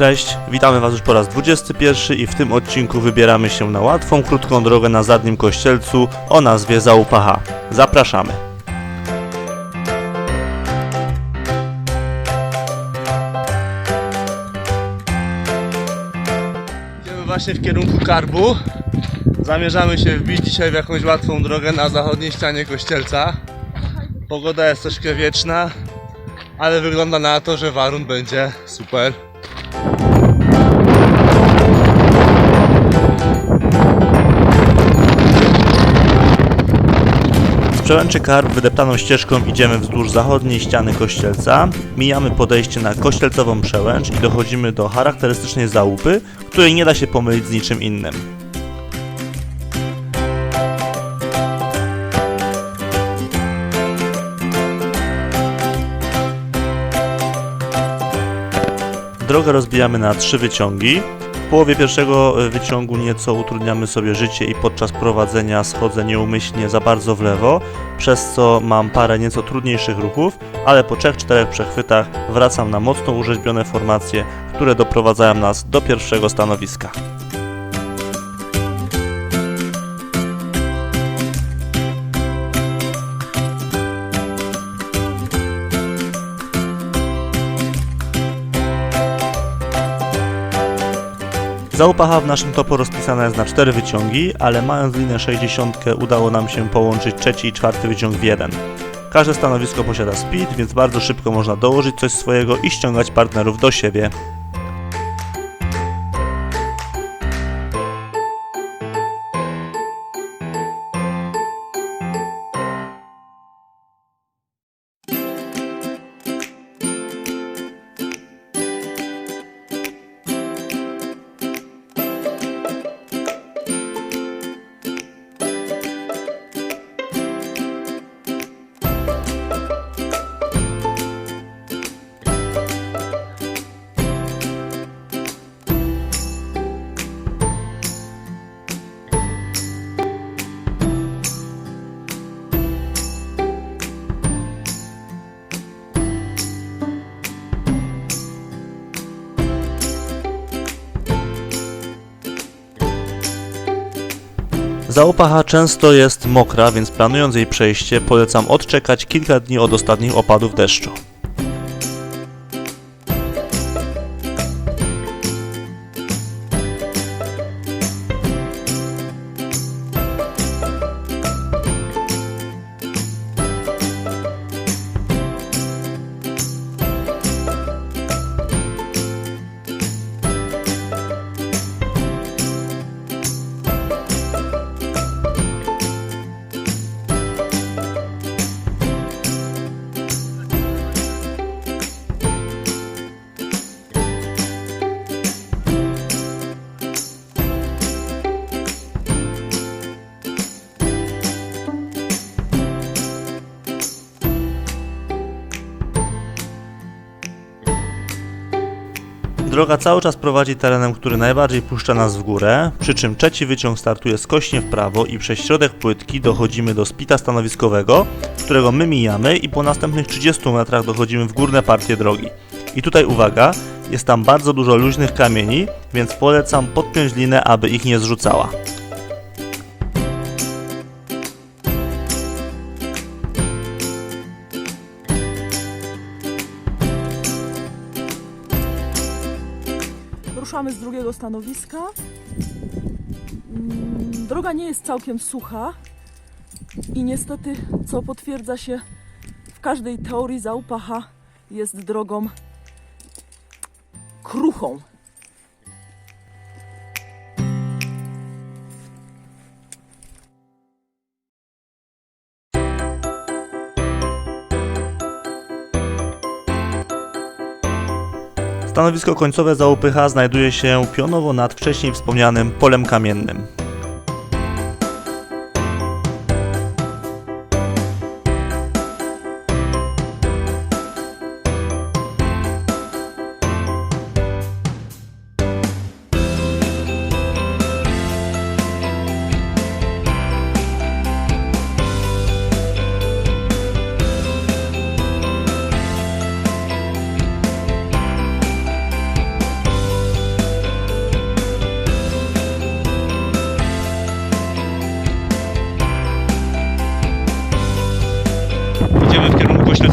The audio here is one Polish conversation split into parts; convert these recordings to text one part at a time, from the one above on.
Cześć, witamy Was już po raz 21 i w tym odcinku wybieramy się na łatwą, krótką drogę na zadnim kościelcu o nazwie Załupacha. Zapraszamy. Idziemy właśnie w kierunku Karbu. Zamierzamy się wbić dzisiaj w jakąś łatwą drogę na zachodniej ścianie kościelca. Pogoda jest troszkę wieczna, ale wygląda na to, że warun będzie super. Przełęczy Karb wydeptaną ścieżką idziemy wzdłuż zachodniej ściany kościelca, mijamy podejście na kościelcową przełęcz i dochodzimy do charakterystycznej załupy, której nie da się pomylić z niczym innym. Drogę rozbijamy na trzy wyciągi. Połowie pierwszego e, wyciągu nieco utrudniamy sobie życie i podczas prowadzenia schodzę nieumyślnie za bardzo w lewo, przez co mam parę nieco trudniejszych ruchów, ale po 3-4 przechwytach wracam na mocno urzeźbione formacje, które doprowadzają nas do pierwszego stanowiska. Załupacha w naszym topo rozpisana jest na cztery wyciągi, ale mając linię 60 udało nam się połączyć trzeci i czwarty wyciąg w jeden. Każde stanowisko posiada speed, więc bardzo szybko można dołożyć coś swojego i ściągać partnerów do siebie. Załupacha często jest mokra, więc planując jej przejście polecam odczekać kilka dni od ostatnich opadów deszczu. Droga cały czas prowadzi terenem, który najbardziej puszcza nas w górę, przy czym trzeci wyciąg startuje skośnie w prawo i przez środek płytki dochodzimy do spita stanowiskowego, którego my mijamy i po następnych 30 metrach dochodzimy w górne partie drogi. I tutaj uwaga, jest tam bardzo dużo luźnych kamieni, więc polecam podpiąć linę, aby ich nie zrzucała. Z drugiego stanowiska. Mm, Droga nie jest całkiem sucha i niestety, co potwierdza się w każdej teorii, Zaupacha jest drogą kruchą. Stanowisko końcowe Załupycha znajduje się pionowo nad wcześniej wspomnianym polem kamiennym.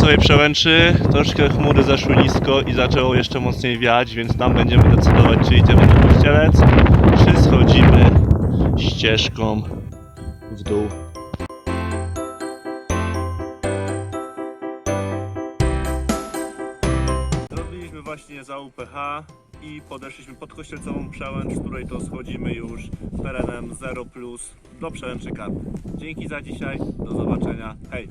Północnowej Przełęczy troszkę chmury zeszły nisko i zaczęło jeszcze mocniej wiać, więc tam będziemy decydować, czy idziemy na kościelec, czy schodzimy ścieżką w dół. Zrobiliśmy właśnie za UPH i podeszliśmy pod kościelcową przełęcz, z której to schodzimy już terenem 0 do przełęczy Karp. Dzięki za dzisiaj, do zobaczenia, hej!